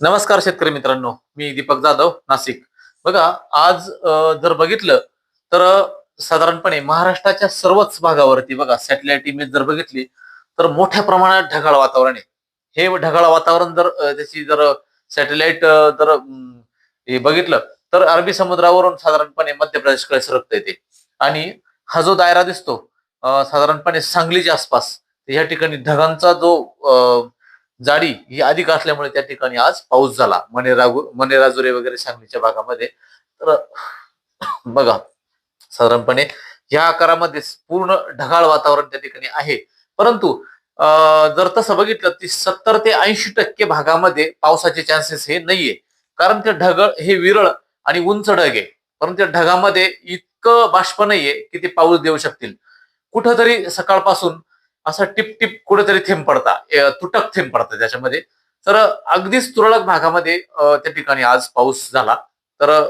नमस्कार शेतकरी मित्रांनो मी दीपक जाधव नाशिक. बघा आज जर बघितलं तर साधारणपणे महाराष्ट्राच्या सर्वच भागावरती बघा सॅटेलाइट इमेज जर बघितली तर मोठ्या प्रमाणात ढगाळ वातावरण आहे. हे ढगाळ वातावरण जर त्याची जर सॅटेलाइट जर हे बघितलं तर अरबी समुद्रावरून साधारणपणे मध्य प्रदेशकडे सरकता येते आणि हा जो दायरा दिसतो साधारणपणे सांगलीच्या आसपास या ठिकाणी ढगांचा जो अ, जाडी ही अधिक असल्यामुळे त्या ठिकाणी आज पाऊस झाला. मनेरागु मनेराजुरे वगैरे सांगलीच्या भागामध्ये. तर बघा साधारणपणे या आकारामध्ये पूर्ण ढगाळ वातावरण त्या ठिकाणी आहे. परंतु अं, जर तसं बघितलं ती सत्तर ते ऐंशी टक्के भागामध्ये पावसाचे चान्सेस हे नाहीये. कारण ते ढगळ हे विरळ आणि उंच ढग आहे. परंतु त्या ढगामध्ये इतकं बाष्प नाहीये की ते पाऊस देऊ शकतील. कुठंतरी सकाळपासून असा टिप टिप कुठेतरी थेंब पडता. तुटक थेंब पडतात त्याच्यामध्ये. तर अगदीच तुरळक भागामध्ये त्या ठिकाणी आज पाऊस झाला. तर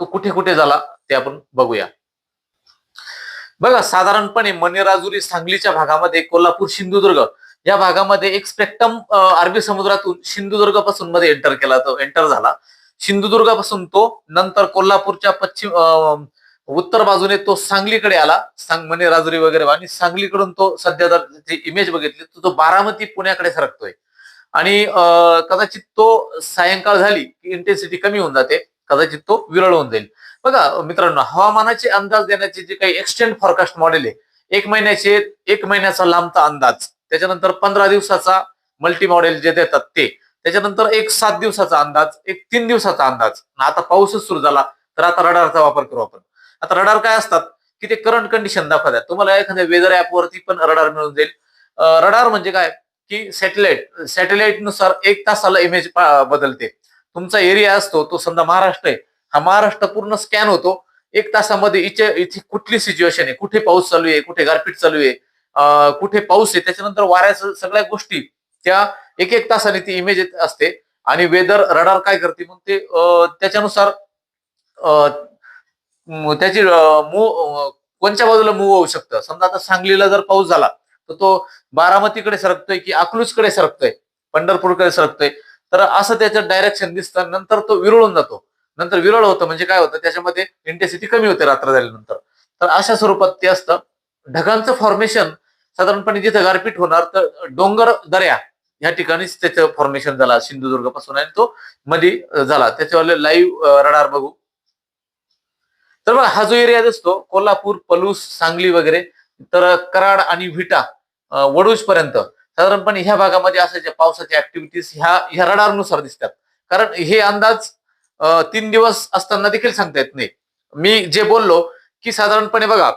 तो कुठे कुठे झाला ते आपण बघूया. बघा साधारणपणे मनेराजुरी सांगलीच्या भागामध्ये कोल्हापूर सिंधुदुर्ग या भागामध्ये एक स्पेक्ट्रम अरबी समुद्रातून सिंधुदुर्गापासून मध्ये एंटर केला तो एंटर झाला. सिंधुदुर्गापासून तो नंतर कोल्हापूरच्या पश्चिम उत्तर बाजूने तो सांगलीकडे आला. सांग मनेराजुरी वगैरे आणि सांगलीकडून तो सध्या जर इमेज बघितली तर तो बारामती पुण्याकडे सरकतोय. आणि कदाचित तो सायंकाळ झाली की इंटेन्सिटी कमी होऊन जाते. कदाचित तो विरळ होऊन जाईल. बघा मित्रांनो हवामानाचे अंदाज देण्याचे जे काही एक्सटेंड फॉरकास्ट मॉडेल आहे एक महिन्याचे एक महिन्याचा लांबचा अंदाज त्याच्यानंतर पंधरा दिवसाचा मल्टी मॉडेल जे देतात ते त्याच्यानंतर एक सात दिवसाचा अंदाज एक तीन दिवसाचा अंदाज. आता पाऊसच सुरू झाला तर आता रडारचा वापर करू आपण. आता रडार काय असतात की ते करंट कंडिशन दाखवतात. तुम्हाला एखाद्या वेदर ऍपवरती पण रडार मिळून जाईल. रडार म्हणजे काय? की सॅटेलाइट सॅटेलाइटनुसार एक तासाला इमेज बदलते. तुमचा एरिया असतो तो समजा महाराष्ट्र आहे. हा महाराष्ट्र पूर्ण स्कॅन होतो. एक तासामध्ये इथे इथे कुठली सिच्युएशन आहे? कुठे पाऊस चालू आहे? कुठे गारपीट चालू आहे? कुठे पाऊस आहे? त्याच्यानंतर वाऱ्याचं सगळ्या गोष्टी त्या एक एक तासाने ती इमेज येत असते. आणि वेदर रडार काय करते? मग ते त्याच्यानुसार त्याची मूव कोणत्या बाजूला मूव होऊ शकतं? समजा आता सांगलीला जर पाऊस झाला तर तो बारामतीकडे सरकतोय की अकलूजकडे सरकतोय? पंढरपूरकडे सरकतोय? तर असं त्याचं डायरेक्शन दिसतं नंतर तो विरळून जातो. नंतर विरळ होतं म्हणजे काय होतं? त्याच्यामध्ये इंटेन्सिटी कमी होते रात्र झाल्यानंतर. तर अशा स्वरूपात ते असतं. ढगांचं फॉर्मेशन साधारणपणे जिथं गारपीट होणार तर डोंगर दर्या या ठिकाणीच त्याचं फॉर्मेशन झाला. सिंधुदुर्गपासून आणि तो मध्ये झाला. त्याच्यावाले लाईव्ह रडार बघू. तर बघा हा जो एरिया दिसतो कोल्हापूर पलूस सांगली वगैरे तर कराड आणि विटा वडूज पर्यंत साधारणपणे ह्या भागामध्ये असायच्या पावसाच्या ऍक्टिव्हिटीज ह्या ह्या रडारनुसार दिसतात. कारण हे अंदाज तीन दिवस असताना देखील सांगता येत नाही. मी जे बोललो की साधारणपणे बघा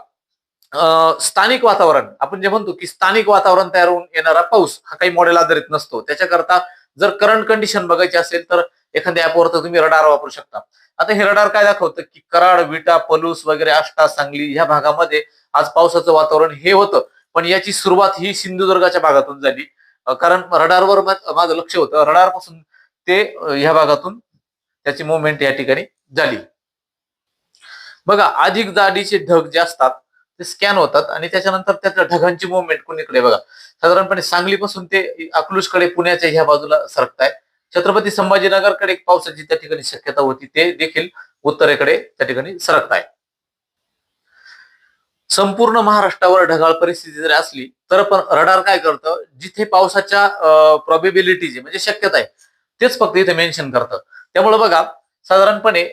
स्थानिक वातावरण आपण जे म्हणतो की स्थानिक वातावरण तयार होऊन येणारा पाऊस हा काही मॉडेल आधारित नसतो. त्याच्याकरता जर करंट कंडिशन बघायची असेल तर एखाद्या ऍपवर तर तुम्ही रडार वापरू शकता. आता हे रडार काय दाखवतं? की कराड विटा पलूस वगैरे आष्टा सांगली ह्या भागामध्ये आज पावसाचं वातावरण हे होतं. पण याची सुरुवात ही सिंधुदुर्गाच्या भागातून झाली. कारण रडारवर माझं लक्ष होतं. रडारपासून ते ह्या भागातून त्याची मुवमेंट या ठिकाणी झाली. बघा अधिक जाडीचे ढग जे असतात ते स्कॅन होतात आणि त्याच्यानंतर त्याच्या ढगांची मुवमेंट कोणीकडे बघा. साधारणपणे सांगलीपासून ते अकलूजकडे पुण्याच्या ह्या बाजूला सरकताय छत्रपती संभाजीनगरकडे एक पावसाची त्या ठिकाणी शक्यता होती ते देखील उत्तरेकडे त्या ठिकाणी सरकताय. संपूर्ण महाराष्ट्रावर ढगाळ परिस्थिती जरी असली तर पण रडार काय करतं? जिथे पावसाच्या प्रॉबिबिलिटी म्हणजे शक्यता आहे तेच फक्त इथे मेन्शन करतं. त्यामुळे बघा साधारणपणे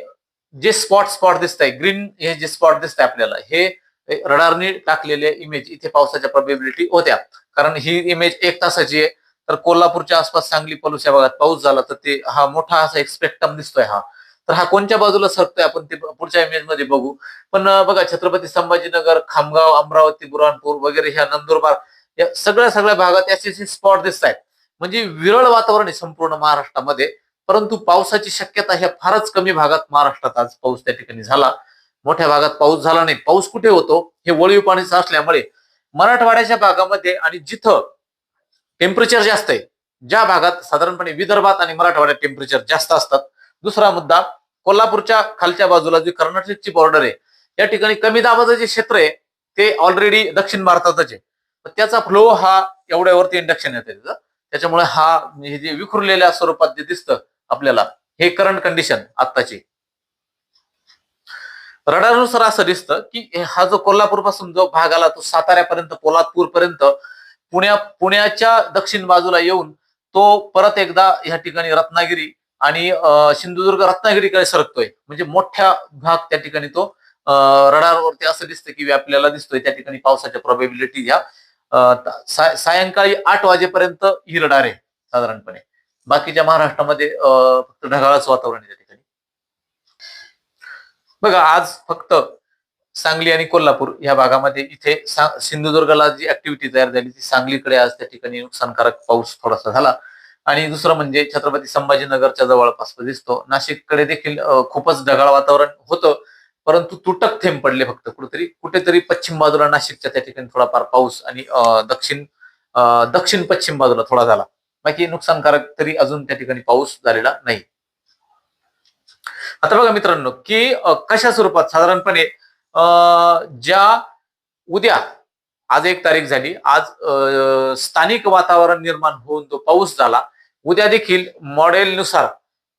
जे स्पॉट स्पॉट दिसत आहे ग्रीन हे जे स्पॉट दिसत आहे आपल्याला हे रडारने टाकलेले इमेज इथे पावसाच्या प्रॉबिबिलिटी होत्या. कारण ही इमेज एक तासाची आहे तर कोल्हापूरच्या आसपास सांगली पलूस या भागात पाऊस झाला तर ते हा मोठा असा एक स्पेक्ट्रम दिसतोय हा. तर हा कोणत्या बाजूला सरकतोय आपण ते पुढच्या इमेजमध्ये बघू. पण बघा छत्रपती संभाजीनगर खामगाव अमरावती बुरहानपूर वगैरे ह्या नंदुरबार या सगळ्या सगळ्या भागात याचे स्पॉट दिसत आहेत म्हणजे विरळ वातावरण आहे संपूर्ण महाराष्ट्रामध्ये परंतु पावसाची शक्यता ह्या फारच कमी भागात महाराष्ट्रात आज पाऊस त्या ठिकाणी झाला. मोठ्या भागात पाऊस झाला नाही. पाऊस कुठे होतो हे वळीव पाणीच असल्यामुळे मराठवाड्याच्या भागामध्ये आणि जिथं टेम्परेचर जास्त आहे. ज्या भागात साधारणपणे विदर्भात आणि मराठवाड्यात टेम्परेचर जास्त असतात. दुसरा मुद्दा कोल्हापूरच्या खालच्या बाजूला जी कर्नाटकची बॉर्डर आहे या ठिकाणी कमी दाबाचं जे क्षेत्र आहे ते ऑलरेडी दक्षिण भारतातच आहे. त्याचा फ्लो हा एवढ्यावरती इंडक्शन येते त्याच्यामुळे हा हे जे विखुरलेल्या स्वरूपात जे दिसतं आपल्याला हे करंट कंडिशन आत्ताची. रडानुसार असं दिसतं की हा जो कोल्हापूरपासून जो भाग आला तो साताऱ्यापर्यंत पोलादपूर पर्यंत पुण्या पुण्याच्या दक्षिण बाजूला येऊन तो परत एकदा ह्या ठिकाणी रत्नागिरी आणि सिंधुदुर्ग रत्नागिरीकडे सरकतोय. म्हणजे मोठ्या भाग त्या ठिकाणी तो रडारवरती असं दिसतं की आपल्याला दिसतोय. त्या ठिकाणी पावसाच्या प्रोबेबिलिटी ह्या सायंकाळी आठ वाजेपर्यंत ही रडार आहे साधारणपणे. बाकीच्या महाराष्ट्रामध्ये फक्त ढगाळच वातावरण आहे त्या ठिकाणी. बघा आज फक्त सांगली आणि कोल्हापूर या भागामध्ये इथे सिंधुदुर्गला जी ऍक्टिव्हिटी तयार झाली ती सांगलीकडे आज त्या ठिकाणी नुकसानकारक पाऊस थोडासा झाला. आणि दुसरं म्हणजे छत्रपती संभाजीनगरच्या जवळपास दिसतो. नाशिककडे देखील खूपच ढगाळ वातावरण होतं परंतु तुटक थेंब पडले फक्त. कुठेतरी कुठेतरी पश्चिम बाजूला नाशिकच्या त्या ठिकाणी थोडाफार पाऊस आणि दक्षिण दक्षिण पश्चिम बाजूला थोडा झाला. बाकी नुकसानकारक तरी अजून त्या ठिकाणी पाऊस झालेला नाही. आता बघा मित्रांनो की कशा स्वरूपात साधारणपणे ज्या उद्या आज एक तारीख झाली आज स्थानिक वातावरण निर्माण होऊन तो पाऊस झाला. उद्या देखील मॉडेलनुसार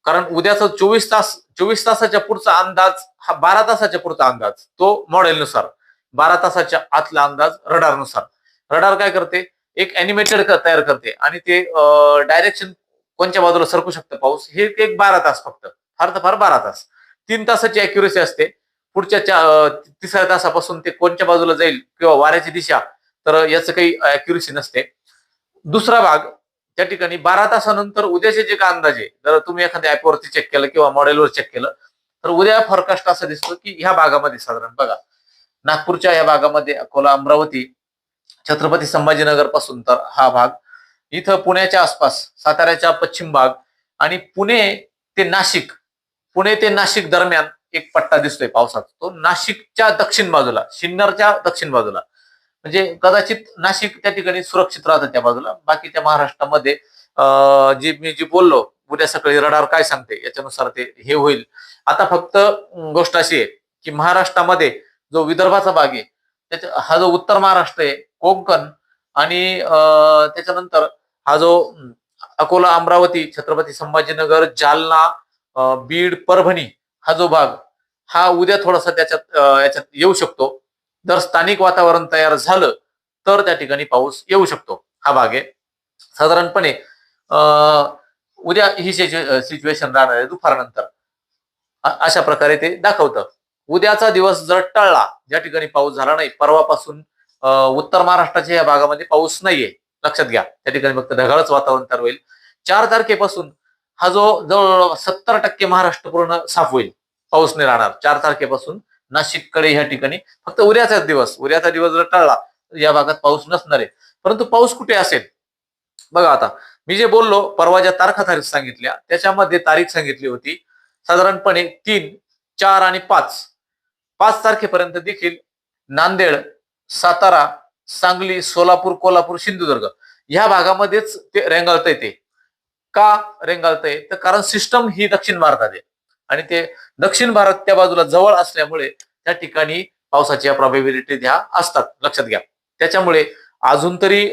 कारण उद्याचा चोवीस तास चोवीस तासाच्या पुढचा अंदाज हा बारा तासाच्या पुढचा अंदाज तो मॉडेलनुसार बारा तासाच्या आतला अंदाज रडारनुसार. रडार काय करते? एक अॅनिमेटेड तयार करते आणि ते डायरेक्शन कोणत्या बाजूला सरकू शकतं पाऊस? हे एक बारा तास फक्त. फार तर फार बारा तास. तीन तासाची अॅक्युरेसी असते. पुढच्या तिसऱ्या तासापासून ते कोणत्या बाजूला जाईल किंवा वाऱ्याची दिशा तर याचं काही अॅक्युरेसी नसते. दुसरा भाग त्या ठिकाणी बारा तासानंतर उद्याचे जे काय अंदाज आहे जर तुम्ही एखाद्या ऍपवरती चेक केलं किंवा मॉडेलवर चेक केलं तर उद्या फॉरकास्ट असं दिसतं की ह्या भागामध्ये साधारण बघा नागपूरच्या या भागामध्ये अकोला अमरावती छत्रपती संभाजीनगरपासून तर हा भाग इथं पुण्याच्या आसपास साताऱ्याच्या पश्चिम भाग आणि पुणे ते नाशिक पुणे ते नाशिक दरम्यान एक पट्टा दिसतोय पावसाचा. तो नाशिकच्या दक्षिण बाजूला सिन्नरच्या दक्षिण बाजूला. म्हणजे कदाचित नाशिक त्या ठिकाणी सुरक्षित राहतं त्या बाजूला. बाकीच्या महाराष्ट्रामध्ये जे मी जी बोललो उद्या सकाळी रडार काय सांगते याच्यानुसार ते हे होईल. आता फक्त गोष्ट अशी आहे की महाराष्ट्रामध्ये जो विदर्भाचा भाग आहे त्याच्या हा जो उत्तर महाराष्ट्र आहे कोकण आणि त्याच्यानंतर हा जो अकोला अमरावती छत्रपती संभाजीनगर जालना बीड परभणी हा जो भाग हा उद्या थोडासा त्याच्यात याच्यात येऊ शकतो. जर स्थानिक वातावरण तयार झालं तर त्या ठिकाणी पाऊस येऊ शकतो. हा भाग आहे. साधारणपणे उद्या ही सिच्युएशन राहणार आहे दुपारनंतर. अशा प्रकारे ते दाखवतं. उद्याचा दिवस जर टळला ज्या ठिकाणी पाऊस झाला नाही परवापासून उत्तर महाराष्ट्राच्या या भागामध्ये पाऊस नाहीये. लक्षात घ्या. त्या ठिकाणी फक्त ढगाळच वातावरण तयार होईल. चार तारखेपासून हा जो जवळजवळ सत्तर टक्के महाराष्ट्र पूर्ण साफ होईल. पाऊस नाही राहणार. चार तारखेपासून नाशिककडे ह्या ठिकाणी फक्त उद्याचाच दिवस उद्याचा दिवस जर टळला या भागात पाऊस नसणार आहे. परंतु पाऊस कुठे असेल? बघा आता मी जे बोललो परवा ज्या तारखा तारीख सांगितल्या त्याच्यामध्ये तारीख सांगितली होती साधारणपणे तीन चार आणि पाच. पाच तारखेपर्यंत देखील नांदेड सातारा सांगली सोलापूर कोल्हापूर सिंधुदुर्ग ह्या भागामध्येच ते रेंगाळतंय ते. का रेंगाळतंय? तर कारण सिस्टम ही दक्षिण भारतात आहे. आणि ते दक्षिण भारत त्या बाजूला जवळ असल्यामुळे त्या ठिकाणी पावसाच्या प्रॉबेबिलिटी ह्या असतात. लक्षात घ्या. त्याच्यामुळे अजून तरी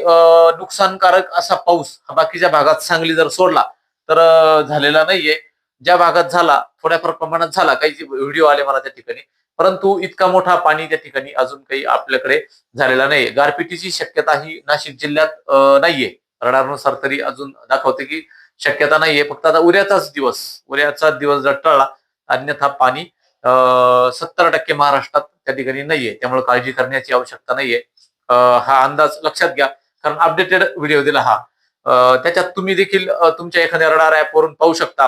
नुकसानकारक असा पाऊस हा बाकीच्या भागात सांगली जर सोडला तर झालेला नाहीये. ज्या भागात झाला थोड्याफार प्रमाणात झाला काही व्हिडिओ आले मला त्या ठिकाणी परंतु इतका मोठा पाणी त्या ठिकाणी अजून काही आपल्याकडे झालेला नाहीये. गारपिटीची शक्यता ही नाशिक जिल्ह्यात नाहीये. रडारनुसार तरी अजून दाखवते की शक्यता नाहीये. फक्त आता उद्याचाच दिवस उद्याचा दिवस जर टळला अन्यथा पाणी सत्तर टक्के महाराष्ट्रात त्या ठिकाणी नाहीये. त्यामुळे काळजी करण्याची आवश्यकता नाहीये. हा अंदाज लक्षात घ्या. कारण अपडेटेड व्हिडिओ दिला हा. त्याच्यात तुम्ही देखील तुमच्या एखाद्या रडार ऍप वरून पाहू शकता.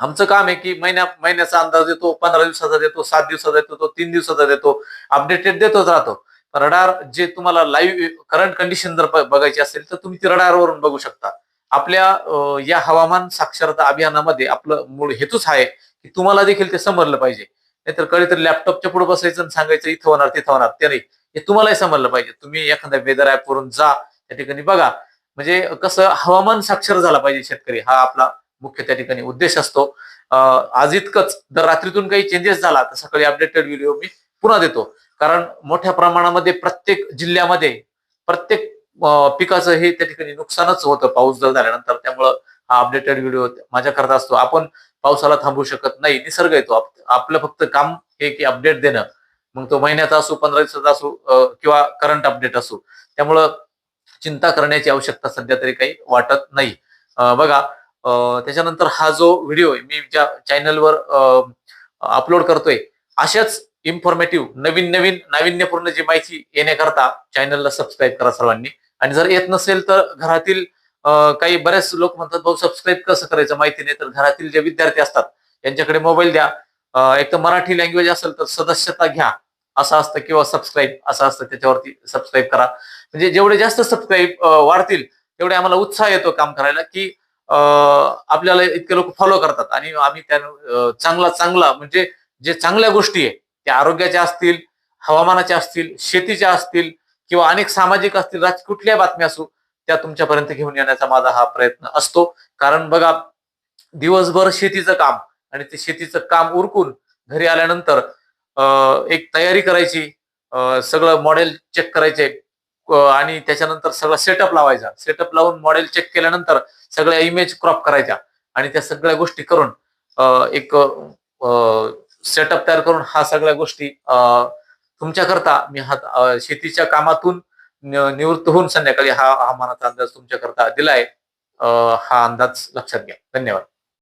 आमचं काम आहे की महिन्या महिन्याचा अंदाज देतो पंधरा दिवसाचा देतो सात दिवसाचा देतो तो तीन दिवसाचा देतो. अपडेटेड देतोच राहतो. रडार जे तुम्हाला लाईव्ह करंट कंडिशन जर बघायची असेल तर तुम्ही ती रडारवरून बघू शकता. आपल्या या हवामान साक्षरता अभियानामध्ये आपलं मूळ हेतूच आहे की तुम्हाला देखील ते समजलं पाहिजे. नाहीतर कधीतरी लॅपटॉपच्या पुढे बसायचं आणि सांगायचं इथं होणार तिथं होणार. ते नाही. हे तुम्हालाही समजलं पाहिजे. तुम्ही एखाद्या वेदर ऍप वरून जा त्या ठिकाणी बघा. म्हणजे कसं हवामान साक्षर झाला पाहिजे शेतकरी हा आपला मुख्य त्या ठिकाणी उद्देश असतो. आज इतकंच. जर रात्रीतून काही चेंजेस झाला तर सकाळी अपडेटेड व्हिडिओ मी पुन्हा देतो. कारण मोठ्या प्रमाणामध्ये प्रत्येक जिल्ह्यामध्ये प्रत्येक पिकाचं हे त्या ठिकाणी नुकसानच होतं पाऊस जर झाल्यानंतर. त्यामुळं हा अपडेटेड व्हिडिओ माझ्याकरता असतो. आपण पावसाला थांबू शकत नाही. निसर्ग येतो आपलं फक्त काम हे की अपडेट देणं. मग तो महिन्याचा असो पंधरा दिवसाचा असो किंवा करंट अपडेट असो. त्यामुळं चिंता करण्याची आवश्यकता सध्या तरी काही वाटत नाही. बघा त्याच्यानंतर हा जो व्हिडिओ मी ज्या चॅनलवर अपलोड करतोय अशाच इन्फॉर्मेटिव्ह नवीन नवीन नाविन्यपूर्ण जी माहिती येण्याकरता चॅनलला सबस्क्राईब करा सर्वांनी. आणि जर येत नसेल तर घरातील काही बरेच लोक म्हणतात भाऊ सबस्क्राईब कसं करायचं माहिती नाही. तर घरातील जे विद्यार्थी असतात त्यांच्याकडे मोबाईल द्या. एक तर मराठी लँग्वेज असेल तर सदस्यता घ्या. असं असतं किंवा सबस्क्राईब असं असतं त्याच्यावरती सबस्क्राईब करा. म्हणजे जेवढे जास्त सबस्क्राईब वाढतील तेवढे आम्हाला उत्साह येतो काम करायला की आपल्याला इतके लोक फॉलो करतात. आणि आम्ही त्या चांगला चांगला म्हणजे जे चांगल्या गोष्टी आहे त्या आरोग्याच्या असतील हवामानाच्या असतील शेतीच्या असतील किंवा अनेक सामाजिक असतील राजकीय कुठल्या बातम्या असो त्या तुमच्यापर्यंत घेऊन येण्याचा माझा हा प्रयत्न असतो. कारण बघा दिवसभर शेतीचं काम आणि ते शेतीचं काम उरकून घरी आल्यानंतर एक तयारी करायची सगळं मॉडेल चेक करायचे आणि त्याच्यानंतर सगळं सेटअप लावायचा. सेटअप लावून मॉडेल चेक केल्यानंतर सगळ्या इमेज क्रॉप करायच्या आणि त्या सगळ्या गोष्टी करून एक सेटअप तयार करून हा सगळ्या गोष्टी अं, तुमच्याकरता मी हा शेतीच्या कामातून निवृत्त होऊन संध्याकाळी हा हवामानाचा अंदाज तुमच्याकरता दिलाय. हा अंदाज लक्षात घ्या. धन्यवाद.